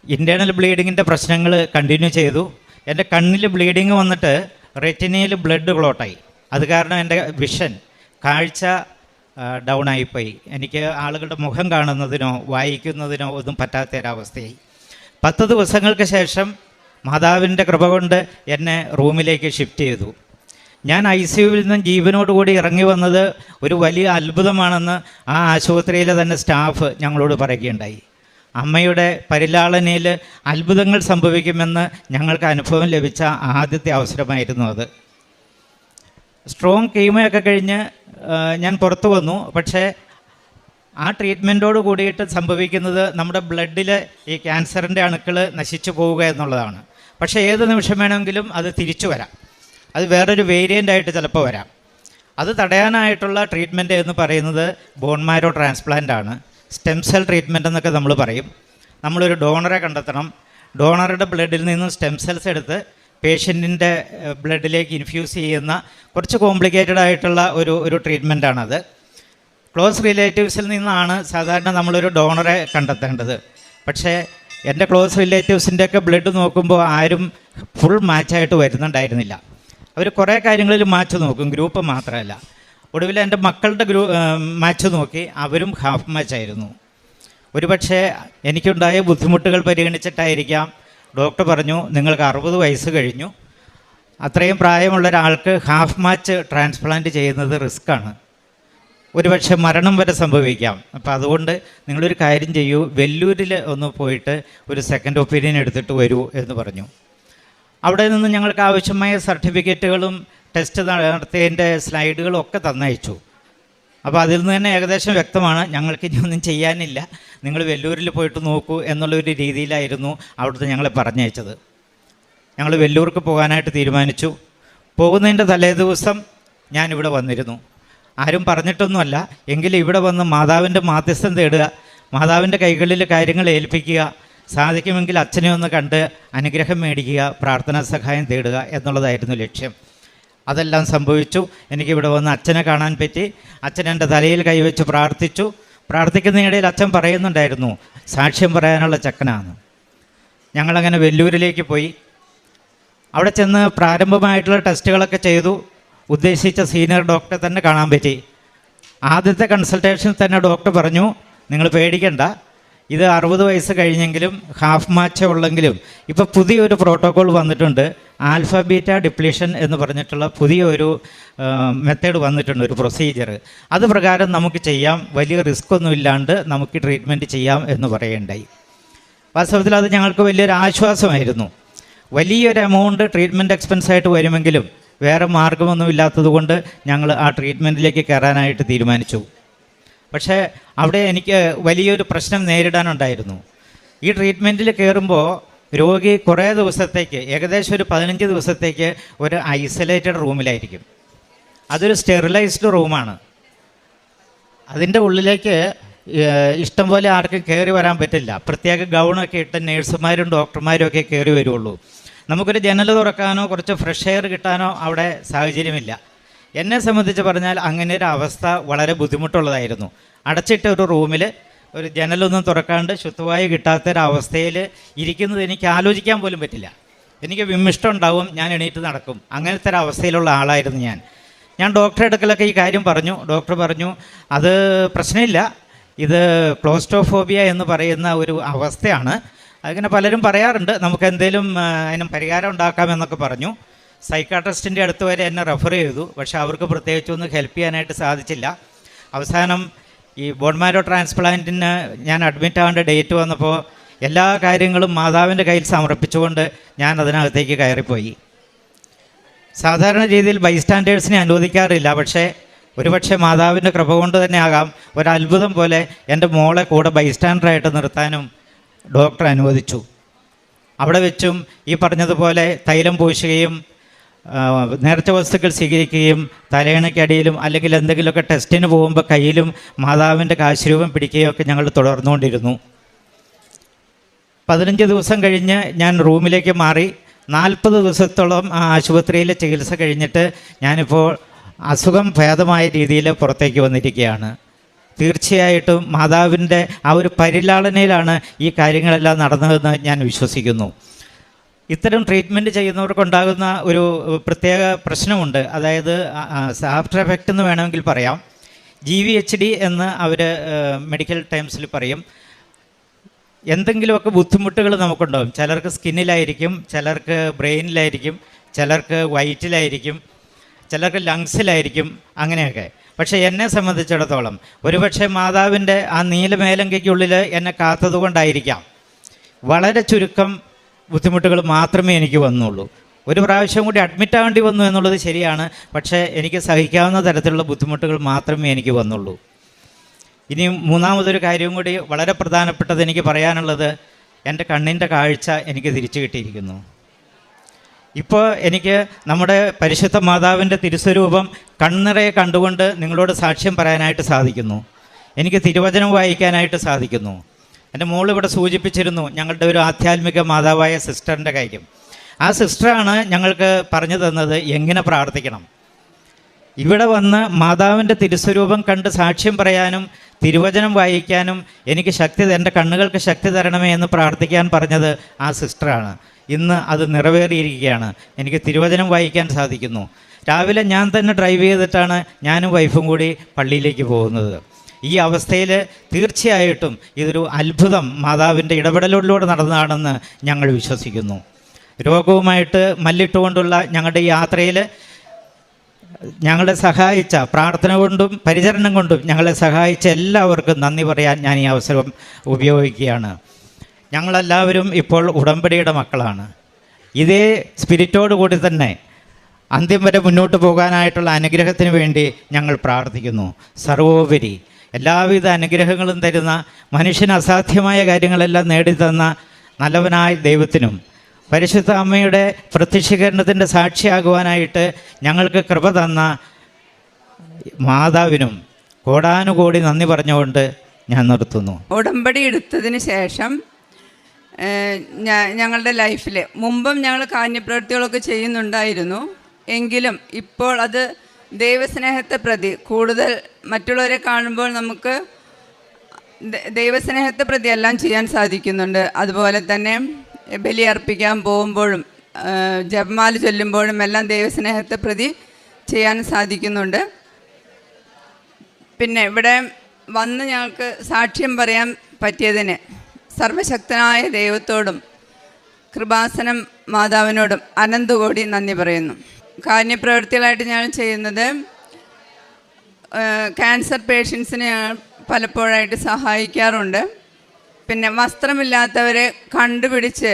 ഇന്റേർണൽ ബ്ലീഡിങ്ങിന്റെ പ്രശ്നങ്ങൾ കണ്ടിന്യൂ ചെയ്തു. എന്റെ കണ്ണിൽ ബ്ലീഡിങ് വന്നിട്ട് റെറ്റിനയിൽ ബ്ലഡ് ക്ലോട്ടായി അത് കാരണം എന്റെ വിഷൻ കാഴ്ച ഡൗൺ ആയിപ്പോയി എനിക്ക് ആളുകളുടെ മുഖം കാണുന്നതിനോ വായിക്കുന്നതിനോ ഒന്നും പറ്റാത്തൊരവസ്ഥയായി. പത്ത് ദിവസങ്ങൾക്ക് ശേഷം മാതാവിന്റെ കൃപ കൊണ്ട് എന്നെ റൂമിലേക്ക് ഷിഫ്റ്റ് ചെയ്തു. ഞാൻ ഐ സി യുവിൽ നിന്നും ജീവനോടുകൂടി ഇറങ്ങി വന്നത് ഒരു വലിയ അത്ഭുതമാണെന്ന് ആ ആശുപത്രിയിലെ തന്നെ സ്റ്റാഫ് ഞങ്ങളോട് പറയുകയുണ്ടായി. അമ്മയുടെ പരിലാളനയിൽ അത്ഭുതങ്ങൾ സംഭവിക്കുമെന്ന് ഞങ്ങൾക്ക് അനുഭവം ലഭിച്ച ആദ്യത്തെ അവസരമായിരുന്നു അത്. സ്ട്രോങ് കീമയൊക്കെ കഴിഞ്ഞ് ഞാൻ പുറത്തു വന്നു. പക്ഷേ ആ ട്രീറ്റ്മെന്റോട് കൂടിയിട്ട് സംഭവിക്കുന്നത് നമ്മുടെ ബ്ലഡിലെ ഈ ക്യാൻസറിന്റെ അണുക്കൾ നശിച്ചു പോവുക എന്നുള്ളതാണ്. പക്ഷേ ഏത് നിമിഷം വേണമെങ്കിലും അത് തിരിച്ചു വരാം. അത് വേറൊരു വേരിയന്റ് ആയിട്ട് ചിലപ്പോൾ വരാം. അത് തടയാനായിട്ടുള്ള ട്രീറ്റ്മെന്റ് എന്ന് പറയുന്നത് ബോൺമാരോ ട്രാൻസ്പ്ലാന്റ് ആണ്. സ്റ്റെം സെൽ ട്രീറ്റ്മെന്റ് എന്നൊക്കെ നമ്മൾ പറയും. നമ്മളൊരു ഡോണറെ കണ്ടെത്തണം. ഡോണറുടെ ബ്ലഡിൽ നിന്നും സ്റ്റെം സെൽസ് എടുത്ത് പേഷ്യന്റിന്റെ ബ്ലഡിലേക്ക് ഇൻഫ്യൂസ് ചെയ്യുന്ന കുറച്ച് കോംപ്ലിക്കേറ്റഡ് ആയിട്ടുള്ള ഒരു ഒരു ട്രീറ്റ്മെന്റാണത്. ക്ലോസ് റിലേറ്റീവ്സിൽ നിന്നാണ് സാധാരണ നമ്മളൊരു ഡോണറെ കണ്ടെത്തേണ്ടത്. പക്ഷേ എന്റെ ക്ലോസ് റിലേറ്റീവ്സിന്റെയൊക്കെ ബ്ലഡ് നോക്കുമ്പോൾ ആരും ഫുൾ മാച്ചായിട്ട് വരുന്നുണ്ടായിരുന്നില്ല. അവർ കുറേ കാര്യങ്ങളിൽ മാച്ച് നോക്കും ഗ്രൂപ്പ് മാത്രമല്ല. ഒടുവിൽ എന്റെ മക്കളുടെ ഗ്രൂ മാച്ച് നോക്കി അവരും ഹാഫ് മാച്ചായിരുന്നു. ഒരുപക്ഷെ എനിക്കുണ്ടായ ബുദ്ധിമുട്ടുകൾ പരിഗണിച്ചിട്ടായിരിക്കാം ഡോക്ടർ പറഞ്ഞു നിങ്ങൾക്ക് അറുപത് വയസ്സ് കഴിഞ്ഞു. അത്രയും പ്രായമുള്ള ഒരാൾക്ക് ഹാഫ് മാച്ച് ട്രാൻസ്പ്ലാന്റ് ചെയ്യുന്നത് റിസ്ക്കാണ് ഒരുപക്ഷെ മരണം വരെ സംഭവിക്കാം. അപ്പം അതുകൊണ്ട് നിങ്ങളൊരു കാര്യം ചെയ്യൂ. വെല്ലൂരിൽ ഒന്ന് പോയിട്ട് ഒരു സെക്കൻഡ് ഒപ്പീനിയൻ എടുത്തിട്ട് വരൂ എന്ന് പറഞ്ഞു. അവിടെ നിന്ന് ഞങ്ങൾക്ക് ആവശ്യമായ സർട്ടിഫിക്കറ്റുകളും ടെസ്റ്റ് നടത്തിയതിന്റെ സ്ലൈഡുകളും ഒക്കെ തന്നയച്ചു. അപ്പോൾ അതിൽ നിന്ന് തന്നെ ഏകദേശം വ്യക്തമാണ് ഞങ്ങൾക്ക് ഇനി ഒന്നും ചെയ്യാനില്ല. നിങ്ങൾ വെല്ലൂരിൽ പോയിട്ട് നോക്കൂ എന്നുള്ളൊരു രീതിയിലായിരുന്നു അവിടുത്തെ ഞങ്ങളെ പറഞ്ഞയച്ചത്. ഞങ്ങൾ വെല്ലൂർക്ക് പോകാനായിട്ട് തീരുമാനിച്ചു. പോകുന്നതിന്റെ തലേ ദിവസം ഞാനിവിടെ വന്നിരുന്നു. ആരും പറഞ്ഞിട്ടൊന്നുമല്ല എങ്കിലും ഇവിടെ വന്ന് മാതാവിന്റെ മാധ്യസ്ഥം തേടുക മാതാവിന്റെ കൈകളിൽ കാര്യങ്ങൾ ഏൽപ്പിക്കുക സാധിക്കുമെങ്കിൽ അച്ഛനെ ഒന്ന് കണ്ട് അനുഗ്രഹം മേടിക്കുക പ്രാർത്ഥനാ സഹായം തേടുക എന്നുള്ളതായിരുന്നു ലക്ഷ്യം. അതെല്ലാം സംഭവിച്ചു. എനിക്കിവിടെ വന്ന് അച്ഛനെ കാണാൻ പറ്റി. അച്ഛൻ എന്റെ തലയിൽ കൈവച്ച് പ്രാർത്ഥിച്ചു. പ്രാർത്ഥിക്കുന്നതിനിടയിൽ അച്ഛൻ പറയുന്നുണ്ടായിരുന്നു സാക്ഷ്യം പറയാനുള്ള ചക്കനാണ്. ഞങ്ങളങ്ങനെ വെല്ലൂരിലേക്ക് പോയി. അവിടെ ചെന്ന് പ്രാരംഭമായിട്ടുള്ള ടെസ്റ്റുകളൊക്കെ ചെയ്തു. ഉദ്ദേശിച്ച സീനിയർ ഡോക്ടറെ തന്നെ കാണാൻ പറ്റി. ആദ്യത്തെ കൺസൾട്ടേഷനിൽ തന്നെ ഡോക്ടർ പറഞ്ഞു നിങ്ങൾ പേടിക്കണ്ട. ഇത് അറുപത് വയസ്സ് കഴിഞ്ഞെങ്കിലും ഹാഫ് മാച്ച് ഉള്ളെങ്കിലും ഇപ്പോൾ പുതിയൊരു പ്രോട്ടോകോൾ വന്നിട്ടുണ്ട്. ആൽഫബീറ്റ ഡിപ്ലീഷൻ എന്ന് പറഞ്ഞിട്ടുള്ള പുതിയൊരു മെത്തേഡ് വന്നിട്ടുണ്ട് ഒരു പ്രൊസീജിയർ അത് പ്രകാരം നമുക്ക് ചെയ്യാം. വലിയ റിസ്ക് ഒന്നും ഇല്ലാണ്ട് നമുക്ക് ട്രീറ്റ്മെന്റ് ചെയ്യാം എന്ന് പറയണ്ടായി. വാസ്തവത്തിൽ അത് ഞങ്ങൾക്ക് വലിയൊരു ആശ്വാസമായിരുന്നു. വലിയൊരു എമൗണ്ട് ട്രീറ്റ്മെന്റ് എക്സ്പെൻസ് ആയിട്ട് വരുമെങ്കിലും വേറെ മാർഗമൊന്നും ഇല്ലാത്തതുകൊണ്ട് ഞങ്ങൾ ആ ട്രീറ്റ്മെന്റിലേക്ക് കയറാനായിട്ട് തീരുമാനിച്ചു. പക്ഷേ അവിടെ എനിക്ക് വലിയൊരു പ്രശ്നം നേരിടാനുണ്ടായിരുന്നു. ഈ ട്രീറ്റ്മെന്റിൽ കയറുമ്പോൾ രോഗി കുറേ ദിവസത്തേക്ക് ഏകദേശം ഒരു പതിനഞ്ച് ദിവസത്തേക്ക് ഒരു ഐസൊലേറ്റഡ് റൂമിലായിരിക്കും. അതൊരു സ്റ്റെറിലൈസ്ഡ് റൂമാണ്. അതിന്റെ ഉള്ളിലേക്ക് ഇഷ്ടം പോലെ ആർക്കും കയറി വരാൻ പറ്റില്ല. പ്രത്യേക ഗൗണൊക്കെ ഇട്ട് നേഴ്സുമാരും ഡോക്ടർമാരും ഒക്കെ കയറി വരുള്ളൂ. നമുക്കൊരു ജനൽ തുറക്കാനോ കുറച്ച് ഫ്രഷ് എയർ കിട്ടാനോ അവിടെ സാഹചര്യമില്ല. എന്നെ സംബന്ധിച്ച് പറഞ്ഞാൽ അങ്ങനെ ഒരു അവസ്ഥ വളരെ ബുദ്ധിമുട്ടുള്ളതായിരുന്നു. അടച്ചിട്ട ഒരു റൂമിൽ ഒരു ജനലൊന്നും തുറക്കാണ്ട് ശുദ്ധവായു കിട്ടാത്ത ഒരു അവസ്ഥയിൽ ഇരിക്കുന്നത് എനിക്ക് ആലോചിക്കാൻ പോലും പറ്റില്ല. എനിക്ക് വിമിഷ്ടം ഉണ്ടാവും ഞാൻ എണീറ്റ് നടക്കും. അങ്ങനത്തെ ഒരു അവസ്ഥയിലുള്ള ആളായിരുന്നു ഞാൻ. ഞാൻ ഡോക്ടറെ അടുക്കലൊക്കെ ഈ കാര്യം പറഞ്ഞു. ഡോക്ടർ പറഞ്ഞു അത് പ്രശ്നമില്ല. ഇത് ക്ലോസ്റ്റോഫോബിയ എന്ന് പറയുന്ന ഒരു അവസ്ഥയാണ്. അതിങ്ങനെ പലരും പറയാറുണ്ട്. നമുക്ക് എന്തെങ്കിലും അതിനും പരിഹാരം ഉണ്ടാക്കാമെന്നൊക്കെ പറഞ്ഞു. സൈക്കാട്രിസ്റ്റിന്റെ അടുത്ത് വരെ എന്നെ റെഫർ ചെയ്തു. പക്ഷേ അവർക്ക് പ്രത്യേകിച്ചൊന്നും ഹെൽപ്പ് ചെയ്യാനായിട്ട് സാധിച്ചില്ല. അവസാനം ഈ ബോൺമാരോ ട്രാൻസ്പ്ലാന്റിന് ഞാൻ അഡ്മിറ്റ് ആവേണ്ട ഡേറ്റ് വന്നപ്പോൾ എല്ലാ കാര്യങ്ങളും മാതാവിന്റെ കയ്യിൽ സമർപ്പിച്ചുകൊണ്ട് ഞാൻ അതിനകത്തേക്ക് കയറിപ്പോയി. സാധാരണ രീതിയിൽ ബൈസ്റ്റാൻഡേഴ്സിനെ അനുവദിക്കാറില്ല. പക്ഷേ ഒരുപക്ഷെ മാതാവിന്റെ കൃപ കൊണ്ട് തന്നെ ആകാം. ഒരു അത്ഭുതം പോലെ എന്റെ മോളെ കൂടെ ബൈസ്റ്റാൻഡറായിട്ട് നിർത്താനും ഡോക്ടർ അനുവദിച്ചു. അവിടെ വെച്ചും ഈ പറഞ്ഞതുപോലെ തൈലം പൂശുകയും നേർച്ച വസ്തുക്കൾ സ്വീകരിക്കുകയും തലയണയ്ക്കടിയിലും അല്ലെങ്കിൽ എന്തെങ്കിലുമൊക്കെ ടെസ്റ്റിന് പോകുമ്പോൾ കയ്യിലും മാതാവിന്റെ കാശുരൂപം പിടിക്കുകയും ഒക്കെ ഞങ്ങൾ തുടർന്നുകൊണ്ടിരുന്നു. പതിനഞ്ച് ദിവസം കഴിഞ്ഞ് ഞാൻ റൂമിലേക്ക് മാറി നാൽപ്പത് ദിവസത്തോളം ആ ആശുപത്രിയിലെ ചികിത്സ കഴിഞ്ഞിട്ട് ഞാനിപ്പോൾ അസുഖം ഭേദമായ രീതിയിൽ പുറത്തേക്ക് വന്നിരിക്കുകയാണ്. തീർച്ചയായിട്ടും മാതാവിന്റെ ആ ഒരു പരിലാളനയിലാണ് ഈ കാര്യങ്ങളെല്ലാം നടന്നതെന്ന് ഞാൻ വിശ്വസിക്കുന്നു. ഇത്തരം ട്രീറ്റ്മെന്റ് ചെയ്യുന്നവർക്കുണ്ടാകുന്ന ഒരു പ്രത്യേക പ്രശ്നമുണ്ട്. അതായത് ആഫ്റ്റർ എഫക്റ്റ് എന്ന് വേണമെങ്കിൽ പറയാം. ജി വി എച്ച് ഡി എന്ന് അവർ മെഡിക്കൽ ടൈംസിൽ പറയും. എന്തെങ്കിലുമൊക്കെ ബുദ്ധിമുട്ടുകൾ നമുക്കുണ്ടാവും. ചിലർക്ക് സ്കിന്നിലായിരിക്കും ചിലർക്ക് ബ്രെയിനിലായിരിക്കും ചിലർക്ക് വയറ്റിലായിരിക്കും ചിലർക്ക് ലങ്സിലായിരിക്കും അങ്ങനെയൊക്കെ. പക്ഷേ എന്നെ സംബന്ധിച്ചിടത്തോളം ഒരുപക്ഷെ മാതാവിന്റെ ആ നീലമേലങ്കയ്ക്കുള്ളിൽ എന്നെ കാത്തതുകൊണ്ടായിരിക്കാം. വളരെ ചുരുക്കം ബുദ്ധിമുട്ടുകൾ മാത്രമേ എനിക്ക് വന്നുള്ളൂ. ഒരു പ്രാവശ്യം കൂടി അഡ്മിറ്റ് ആവേണ്ടി വന്നു എന്നുള്ളത് ശരിയാണ്. പക്ഷേ എനിക്ക് സഹിക്കാവുന്ന തരത്തിലുള്ള ബുദ്ധിമുട്ടുകൾ മാത്രമേ എനിക്ക് വന്നുള്ളൂ. ഇനി മൂന്നാമതൊരു കാര്യവും കൂടി വളരെ പ്രധാനപ്പെട്ടത് എനിക്ക് പറയാനുള്ളത് എന്റെ കണ്ണിന്റെ കാഴ്ച എനിക്ക് തിരിച്ചു കിട്ടിയിരിക്കുന്നു. ഇപ്പോൾ എനിക്ക് നമ്മുടെ പരിശുദ്ധ മാതാവിന്റെ തിരുസ്വരൂപം കണ്ണിറയെ കണ്ടുകൊണ്ട് നിങ്ങളോട് സാക്ഷ്യം പറയാനായിട്ട് സാധിക്കുന്നു. എനിക്ക് തിരുവചനം വായിക്കാനായിട്ട് സാധിക്കുന്നു. എന്റെ മോൾ ഇവിടെ സൂചിപ്പിച്ചിരുന്നു ഞങ്ങളുടെ ഒരു ആധ്യാത്മിക മാതാവായ സിസ്റ്ററിന്റെ കാര്യം. ആ സിസ്റ്ററാണ് ഞങ്ങൾക്ക് പറഞ്ഞു തന്നത് എങ്ങനെ പ്രാർത്ഥിക്കണം. ഇവിടെ വന്ന് മാതാവിന്റെ തിരുസ്വരൂപം കണ്ട് സാക്ഷ്യം പറയാനും തിരുവചനം വായിക്കാനും എനിക്ക് ശക്തി എന്റെ കണ്ണുകൾക്ക് ശക്തി തരണമേ എന്ന് പ്രാർത്ഥിക്കാൻ പറഞ്ഞത് ആ സിസ്റ്ററാണ്. ഇന്ന് അത് നിറവേറിയിരിക്കുകയാണ്. എനിക്ക് തിരുവചനം വായിക്കാൻ സാധിക്കുന്നു. രാവിലെ ഞാൻ തന്നെ ഡ്രൈവ് ചെയ്തിട്ടാണ് ഞാനും വൈഫും കൂടി പള്ളിയിലേക്ക് പോകുന്നത്. ഈ അവസ്ഥയിൽ തീർച്ചയായിട്ടും ഇതൊരു അത്ഭുതം മാതാവിന്റെ ഇടപെടലിലൂടെ നടന്നതാണെന്ന് ഞങ്ങൾ വിശ്വസിക്കുന്നു. രോഗവുമായിട്ട് മല്ലിട്ടുകൊണ്ടുള്ള ഞങ്ങളുടെ യാത്രയിൽ ഞങ്ങളെ സഹായിച്ച പ്രാർത്ഥന കൊണ്ടും പരിചരണം കൊണ്ടും ഞങ്ങളെ സഹായിച്ച എല്ലാവർക്കും നന്ദി പറയാൻ ഞാൻ ഈ അവസരം ഉപയോഗിക്കുകയാണ്. ഞങ്ങളെല്ലാവരും ഇപ്പോൾ ഉടമ്പടിയുടെ മക്കളാണ്. ഇതേ സ്പിരിറ്റോട് കൂടി തന്നെ അന്ത്യം വരെ മുന്നോട്ട് പോകാനായിട്ടുള്ള അനുഗ്രഹത്തിന് വേണ്ടി ഞങ്ങൾ പ്രാർത്ഥിക്കുന്നു. സർവോപരി എല്ലാവിധ അനുഗ്രഹങ്ങളും തരുന്ന മനുഷ്യന് അസാധ്യമായ കാര്യങ്ങളെല്ലാം നേടിത്തന്ന നല്ലവനായ ദൈവത്തിനും പരിശുദ്ധ അമ്മയുടെ പ്രത്യക്ഷീകരണത്തിന്റെ സാക്ഷിയാകുവാനായിട്ട് ഞങ്ങൾക്ക് കൃപ തന്ന മാതാവിനും കോടാനുകോടി നന്ദി പറഞ്ഞുകൊണ്ട് ഞാൻ നിർത്തുന്നു. ഉടമ്പടി എടുത്തതിന് ശേഷം ഞങ്ങളുടെ ലൈഫിൽ മുമ്പും ഞങ്ങൾ കാന്യപ്രവൃത്തികളൊക്കെ ചെയ്യുന്നുണ്ടായിരുന്നു. എങ്കിലും ഇപ്പോൾ അത് ദൈവസ്നേഹത്തെ പ്രതി കൂടുതൽ മറ്റുള്ളവരെ കാണുമ്പോൾ നമുക്ക് ദൈവസ്നേഹത്തെ പ്രതി എല്ലാം ചെയ്യാൻ സാധിക്കുന്നുണ്ട്. അതുപോലെ തന്നെ ബലി അർപ്പിക്കാൻ പോകുമ്പോഴും ജപമാല ചൊല്ലുമ്പോഴും എല്ലാം ദൈവസ്നേഹത്തെ പ്രതി ചെയ്യാൻ സാധിക്കുന്നുണ്ട്. പിന്നെ ഇവിടെ വന്ന് ഞങ്ങൾക്ക് സാക്ഷ്യം പറയാൻ പറ്റിയതിന് സർവശക്തനായ ദൈവത്തോടും കൃപാസനം മാതാവിനോടും അനന്തകോടി നന്ദി പറയുന്നു. കാരുണ്യപ്രവൃത്തികളായിട്ട് ഞാൻ ചെയ്യുന്നത്. ക്യാൻസർ പേഷ്യൻസിനെ ഞാൻ പലപ്പോഴായിട്ട് സഹായിക്കാറുണ്ട്. പിന്നെ വസ്ത്രമില്ലാത്തവരെ കണ്ടുപിടിച്ച്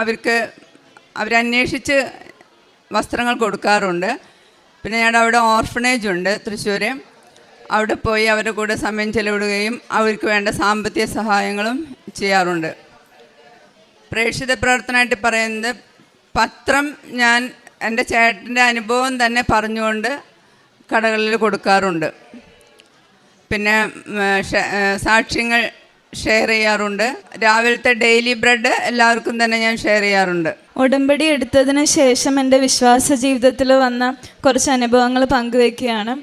അവർക്ക് അവരന്വേഷിച്ച് വസ്ത്രങ്ങൾ കൊടുക്കാറുണ്ട്. പിന്നെ ഞാൻ അവിടെ ഓർഫണേജ് ഉണ്ട് തൃശ്ശൂർ അവിടെ പോയി അവരുടെ കൂടെ സമയം ചെലവിടുകയും അവർക്ക് വേണ്ട സാമ്പത്തിക സഹായങ്ങളും ചെയ്യാറുണ്ട്. പ്രേക്ഷിത പ്രവർത്തനമായിട്ട് പറയുന്നത് പത്രം ഞാൻ എന്റെ ചേട്ടന്റെ അനുഭവം തന്നെ പറഞ്ഞുകൊണ്ട് കടകളിൽ കൊടുക്കാറുണ്ട്. പിന്നെ സാക്ഷ്യങ്ങൾ ഷെയർ ചെയ്യാറുണ്ട്. രാവിലത്തെ ഡെയിലി ബ്രെഡ് എല്ലാവർക്കും തന്നെ ഞാൻ ഷെയർ ചെയ്യാറുണ്ട്. ഉടമ്പടി എടുത്തതിന് ശേഷം എന്റെ വിശ്വാസ ജീവിതത്തിൽ വന്ന കുറച്ച് അനുഭവങ്ങൾ പങ്കുവെക്കുകയാണ്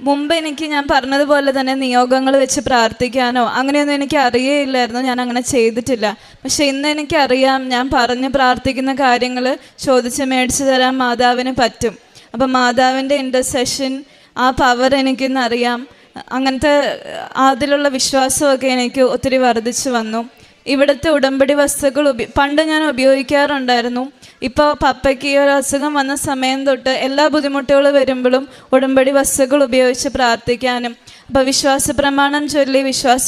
മുമ്പ് എനിക്ക് ഞാൻ പറഞ്ഞതുപോലെ തന്നെ നിയോഗങ്ങൾ വെച്ച് പ്രാർത്ഥിക്കാനോ അങ്ങനെയൊന്നും എനിക്ക് അറിയേയില്ലായിരുന്നു. ഞാൻ അങ്ങനെ ചെയ്തിട്ടില്ല. പക്ഷെ ഇന്ന് എനിക്കറിയാം ഞാൻ പറഞ്ഞ് പ്രാർത്ഥിക്കുന്ന കാര്യങ്ങൾ ചോദിച്ച് മേടിച്ചു തരാൻ മാതാവിന് പറ്റും. അപ്പം മാതാവിന്റെ ഇന്റർസെഷൻ ആ പവർ എനിക്കിന്ന് അറിയാം. അങ്ങനത്തെ അതിലുള്ള വിശ്വാസമൊക്കെ എനിക്ക് ഒത്തിരി വർദ്ധിച്ചു വന്നു. ഇവിടുത്തെ ഉടമ്പടി വസ്തുക്കൾ ഉപ പണ്ട് ഞാൻ ഉപയോഗിക്കാറുണ്ടായിരുന്നു. ഇപ്പോൾ പപ്പയ്ക്ക് ഈ ഒരു അസുഖം വന്ന സമയം തൊട്ട് എല്ലാ ബുദ്ധിമുട്ടുകൾ വരുമ്പോഴും ഉടമ്പടി വസ്തുക്കൾ ഉപയോഗിച്ച് പ്രാർത്ഥിക്കാനും അപ്പോൾ വിശ്വാസ പ്രമാണം ചൊല്ലി വിശ്വാസ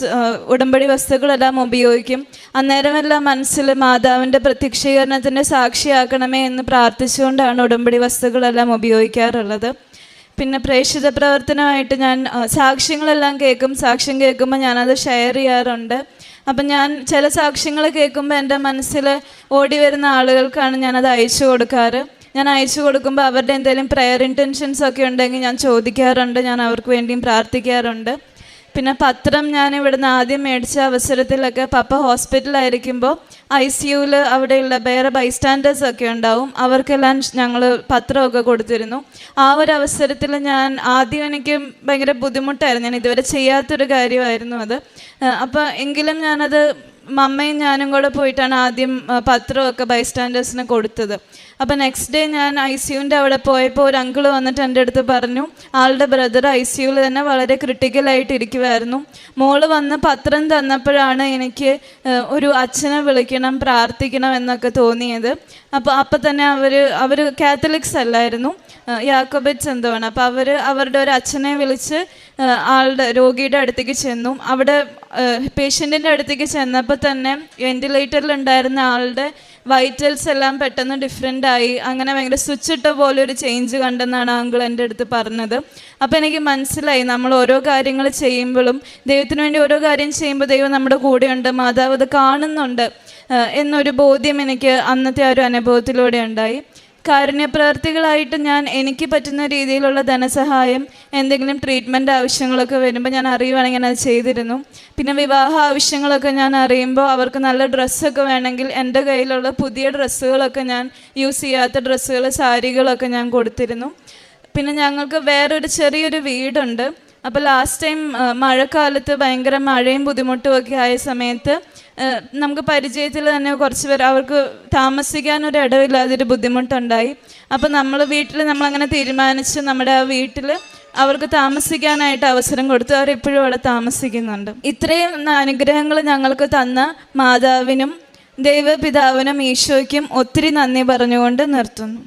ഉടമ്പടി വസ്തുക്കളെല്ലാം ഉപയോഗിക്കും. അന്നേരമെല്ലാം മനസ്സിൽ മാതാവിന്റെ പ്രത്യക്ഷീകരണത്തിന്റെ സാക്ഷിയാക്കണമേ എന്ന് പ്രാർത്ഥിച്ചുകൊണ്ടാണ് ഉടമ്പടി വസ്തുക്കളെല്ലാം ഉപയോഗിക്കാറുള്ളത്. പിന്നെ പ്രേക്ഷിത പ്രവർത്തനമായിട്ട് ഞാൻ സാക്ഷ്യങ്ങളെല്ലാം കേൾക്കും. സാക്ഷ്യം കേൾക്കുമ്പോൾ ഞാനത് ഷെയർ ചെയ്യാറുണ്ട്. അപ്പം ഞാൻ ചില സാക്ഷ്യങ്ങൾ കേൾക്കുമ്പോൾ എന്റെ മനസ്സിൽ ഓടി വരുന്ന ആളുകൾക്കാണ് ഞാനത് അയച്ചു കൊടുക്കാറ്. ഞാൻ അയച്ചു കൊടുക്കുമ്പോൾ അവരുടെ എന്തെങ്കിലും പ്രെയർ ഇന്റൻഷൻസ് ഒക്കെ ഉണ്ടെങ്കിൽ ഞാൻ ചോദിക്കാറുണ്ട്. ഞാൻ അവർക്ക് വേണ്ടിയും പ്രാർത്ഥിക്കാറുണ്ട്. പിന്നെ പത്രം ഞാൻ ഇവിടുന്ന് ആദ്യം മേടിച്ച അവസരത്തിലൊക്കെ പപ്പ ഹോസ്പിറ്റലായിരിക്കുമ്പോൾ ഐ സി യുവിൽ അവിടെയുള്ള വേറെ ബൈസ്റ്റാൻഡേഴ്സ് ഒക്കെ ഉണ്ടാവും. അവർക്കെല്ലാം ഞങ്ങൾ പത്രമൊക്കെ കൊടുത്തിരുന്നു. ആ ഒരു അവസരത്തിൽ ഞാൻ ആദ്യം എനിക്ക് ഭയങ്കര ബുദ്ധിമുട്ടായിരുന്നു. ഞാൻ ഇതുവരെ ചെയ്യാത്തൊരു കാര്യമായിരുന്നു അത്. അപ്പോൾ എങ്കിലും ഞാനത് മമ്മയും ഞാനും കൂടെ പോയിട്ടാണ് ആദ്യം പത്രമൊക്കെ ബൈസ്റ്റാൻഡേഴ്സിന് കൊടുത്തത്. അപ്പോൾ നെക്സ്റ്റ് ഡേ ഞാൻ ഐ സിയുവിന്റെ അവിടെ പോയപ്പോൾ ഒരു അങ്കിൾ വന്നിട്ട് എന്റെ അടുത്ത് പറഞ്ഞു ആളുടെ ബ്രദർ ഐ സിയുവിൽ തന്നെ വളരെ ക്രിട്ടിക്കലായിട്ട് ഇരിക്കുമായിരുന്നു മോൾ വന്ന് പത്രം തന്നപ്പോഴാണ് എനിക്ക് ഒരു അച്ഛനെ വിളിക്കണം പ്രാർത്ഥിക്കണം എന്നൊക്കെ തോന്നിയത്. അപ്പോൾ അപ്പം തന്നെ അവർ അവർ കാത്തലിക്സ് അല്ലായിരുന്നു. യാക്കോബറ്റ്സ് എന്തോ ആണ് അപ്പോൾ അവർ അവരുടെ ഒരു അച്ഛനെ വിളിച്ച് ആളുടെ രോഗിയുടെ അടുത്തേക്ക് ചെന്നു. അവിടെ പേഷ്യന്റിന്റെ അടുത്തേക്ക് ചെന്നപ്പോൾ തന്നെ വെന്റിലേറ്ററിൽ ഉണ്ടായിരുന്ന ആളുടെ വൈറ്റൽസ് എല്ലാം പെട്ടെന്ന് ഡിഫറെന്റ് ആയി. അങ്ങനെ ഭയങ്കര സ്വിച്ച് ഇട്ട പോലെ ഒരു ചേഞ്ച് കണ്ടെന്നാണ് അങ്കിൾ എന്റെ അടുത്ത് പറഞ്ഞത്. അപ്പോൾ എനിക്ക് മനസ്സിലായി നമ്മൾ ഓരോ കാര്യങ്ങൾ ചെയ്യുമ്പോഴും ദൈവത്തിന് വേണ്ടി ഓരോ കാര്യം ചെയ്യുമ്പോൾ ദൈവം നമ്മുടെ കൂടെയുണ്ട് മാതാവ് അത് കാണുന്നുണ്ട് എന്നൊരു ബോധ്യം എനിക്ക് അന്നത്തെ ആ ഒരു അനുഭവത്തിലൂടെ ഉണ്ടായി. കാരുണ്യപ്രവർത്തികളായിട്ട് ഞാൻ എനിക്ക് പറ്റുന്ന രീതിയിലുള്ള ധനസഹായം എന്തെങ്കിലും ട്രീറ്റ്മെന്റ് ആവശ്യങ്ങളൊക്കെ വരുമ്പോൾ ഞാൻ അറിയുവാണെങ്കിൽ അത് ചെയ്തിരുന്നു. പിന്നെ വിവാഹ ആവശ്യങ്ങളൊക്കെ ഞാൻ അറിയുമ്പോൾ അവർക്ക് നല്ല ഡ്രസ്സൊക്കെ വേണമെങ്കിൽ എന്റെ കയ്യിലുള്ള പുതിയ ഡ്രസ്സുകളൊക്കെ ഞാൻ യൂസ് ചെയ്യാത്ത ഡ്രസ്സുകൾ സാരികളൊക്കെ ഞാൻ കൊടുത്തിരുന്നു. പിന്നെ ഞങ്ങൾക്ക് വേറൊരു ചെറിയൊരു വീടുണ്ട്. അപ്പോൾ ലാസ്റ്റ് ടൈം മഴക്കാലത്ത് ഭയങ്കര മഴയും ബുദ്ധിമുട്ടും ഒക്കെ ആയ സമയത്ത് നമുക്ക് പരിചയത്തിൽ തന്നെ കുറച്ച് പേർ അവർക്ക് താമസിക്കാൻ താമസിക്കാനൊരു ഇടവില്ലാതൊരു ബുദ്ധിമുട്ടുണ്ടായി. അപ്പോൾ നമ്മൾ വീട്ടിൽ നമ്മളങ്ങനെ തീരുമാനിച്ച് നമ്മുടെ ആ വീട്ടിൽ അവർക്ക് താമസിക്കാനായിട്ട് അവസരം കൊടുത്തു അവർ ഇപ്പോഴും അവിടെ താമസിക്കുന്നുണ്ട്. ഇത്രയും അനുഗ്രഹങ്ങൾ ഞങ്ങൾക്ക് തന്ന മാതാവിനും ദൈവപിതാവിനും ഈശോയ്ക്കും ഒത്തിരി നന്ദി പറഞ്ഞുകൊണ്ട് നിർത്തുന്നു.